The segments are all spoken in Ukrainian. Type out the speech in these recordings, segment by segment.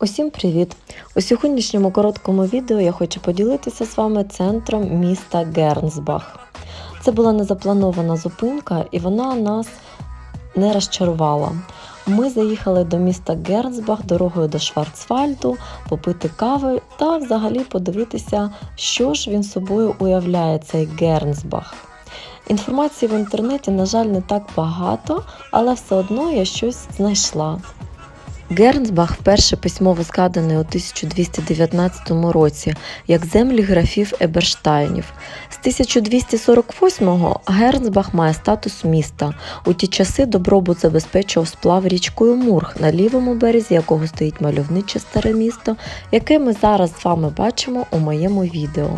Усім привіт! У сьогоднішньому короткому відео я хочу поділитися з вами центром міста Гернсбах. Це була незапланована зупинка, і вона нас не розчарувала. Ми заїхали до міста Гернсбах дорогою до Шварцвальду, попити кави та взагалі подивитися, що ж він собою уявляє цей Гернсбах. Інформації в інтернеті, на жаль, не так багато, але все одно я щось знайшла. Гернсбах вперше письмово згаданий у 1219 році як землі графів Еберштайнів. З 1248-го Гернсбах має статус міста. У ті часи добробут забезпечував сплав річкою Мург, на лівому березі якого стоїть мальовниче старе місто, яке ми зараз з вами бачимо у моєму відео.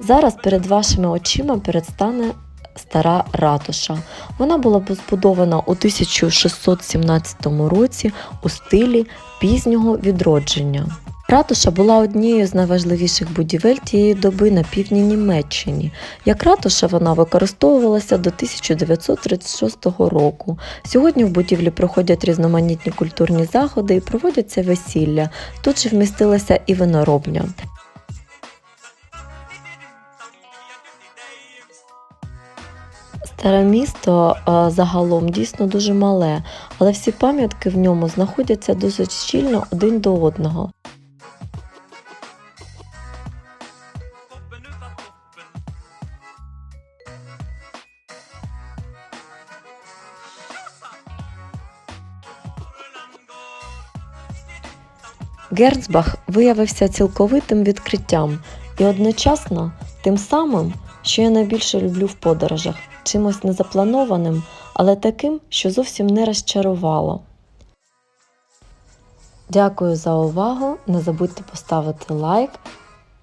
Зараз перед вашими очима передстане стара ратуша. Вона була збудована у 1617 році у стилі пізнього відродження. Ратуша була однією з найважливіших будівель тієї доби на півдні Німеччині. Як ратуша вона використовувалася до 1936 року. Сьогодні в будівлі проходять різноманітні культурні заходи і проводяться весілля. Тут же вмістилася і виноробня. Старе місто е, загалом дійсно дуже мале, але всі пам'ятки в ньому знаходяться досить щільно один до одного. Герцбах виявився цілковитим відкриттям і одночасно тим самим, що я найбільше люблю в подорожах, чимось незапланованим, але таким, що зовсім не розчарувало. Дякую за увагу! Не забудьте поставити лайк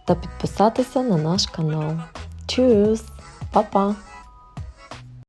та підписатися на наш канал. Чус! Па-па!